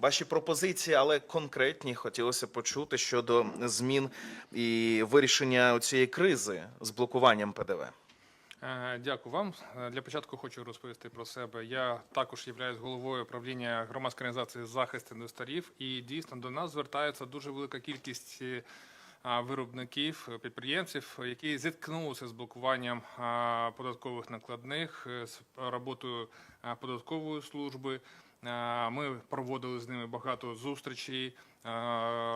ваші пропозиції, але конкретні хотілося почути щодо змін і вирішення цієї кризи з блокуванням ПДВ. Е, Дякую вам. Е, Для початку хочу розповісти про себе. Я також являюсь головою правління громадської організації захист інвесторів, і дійсно до нас звертається дуже велика кількість е, виробників, підприємців, які зіткнулися з блокуванням податкових накладних, з роботою податкової служби. Е, Ми проводили з ними багато зустрічей, е,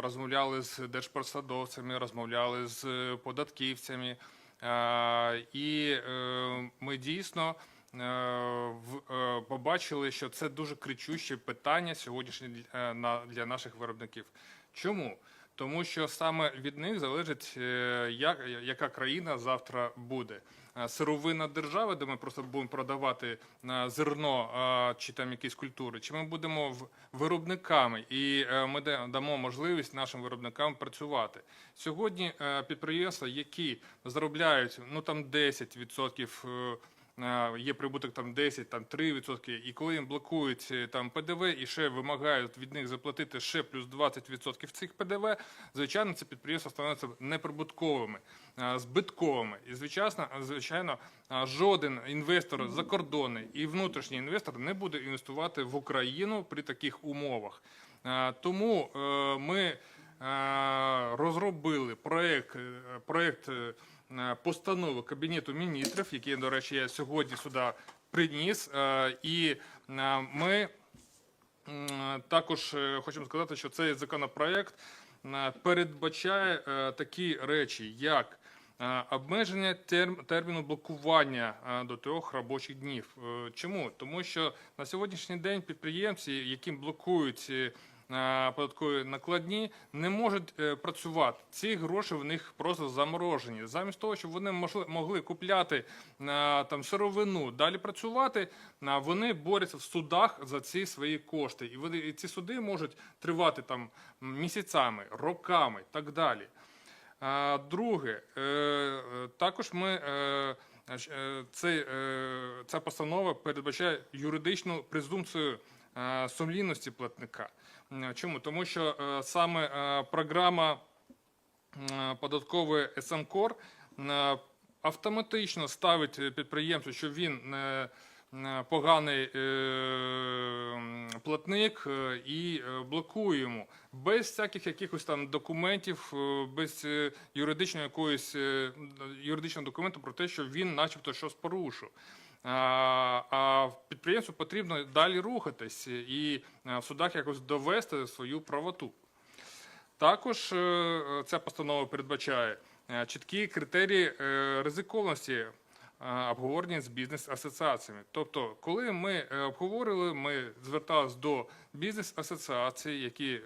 розмовляли з держпосадовцями, розмовляли з податківцями. Е, І ми дійсно побачили, що це дуже кричуще питання сьогоднішнє для наших виробників. Чому? Тому що саме від них залежить, е, як, яка країна завтра буде. Е, Сировинна держава, де ми просто будемо продавати е, зерно чи там якісь культури, чи ми будемо виробниками, і ми да- дамо можливість нашим виробникам працювати. Сьогодні підприємства, які заробляють ну там 10%, е, е, є прибуток там 10, там 3%, і коли їм блокують е, там ПДВ і ще вимагають від них заплатити ще плюс 20% цих ПДВ, звичайно, ці підприємства становляться неприбутковими, е, збитковими. І звичайно, звичайно, е, жоден інвестор закордонний і внутрішній інвестор не буде інвестувати в Україну при таких умовах. Е, Тому е, ми е, розробили проект, е, проект е, постанови Кабінету міністрів, який, до речі, я сьогодні сюди приніс. Е, І е, ми також е, хочемо сказати, що цей законопроект е, передбачає е, такі речі, як е, обмеження терм- терміну блокування е, до трьох робочих днів. Е, Чому? Тому що на сьогоднішній день підприємці, яким блокують е, е, податкові накладні, не можуть е, працювати. Ці гроші в них просто заморожені. Замість того, щоб вони могли купляти е, там сировину, далі працювати, е, вони борються в судах за ці свої кошти. І вони ці суди можуть тривати там місяцями, роками так далі. Друге, е, е, також ми е, е, цей, е, ця постанова передбачає юридичну презумпцію е, сумлінності платника. Чому? Тому що е, саме е, програма е, податкової СМКОР е, автоматично ставить е, підприємцю, що він е, е, поганий е, платник е, і е, блокує йому без всяких якихось там документів, е, без е, юридичної якоїсь е, юридичного документу про те, що він, начебто, щось порушив. А, підприємцю потрібно далі рухатись і е, в судах якось довести свою правоту. Також е, ця постанова передбачає е, чіткі критерії ризикованості обговорення з бізнес-асоціаціями. Тобто, коли ми обговорили, ми зверталися до бізнес-асоціацій, які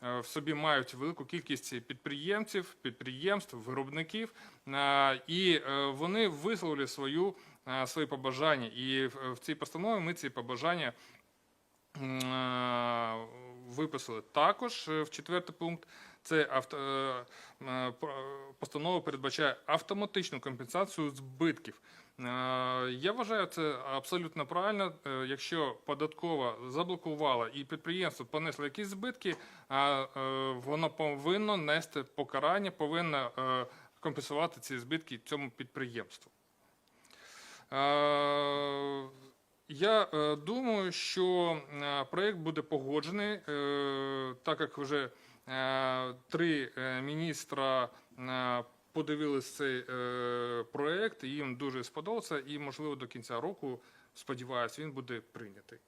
в собі мають велику кількість підприємців, підприємств, виробників, і вони висловили свою, свої побажання. І в цій постанові ми ці побажання е, виписали. Також е, в четвертий пункт це е, е, постанова передбачає автоматичну компенсацію збитків. Е, Я вважаю це абсолютно правильно. Е, Якщо податкова заблокувала і підприємство понесло якісь збитки, е, воно повинно нести покарання, повинно е, компенсувати ці збитки цьому підприємству. Е, Я е, думаю, що проект проєкт буде погоджений, е, так як вже е, три е, міністра е, подивилися цей проект, їм дуже сподобався, і, можливо, до кінця року, сподіваюся, він буде прийнятий.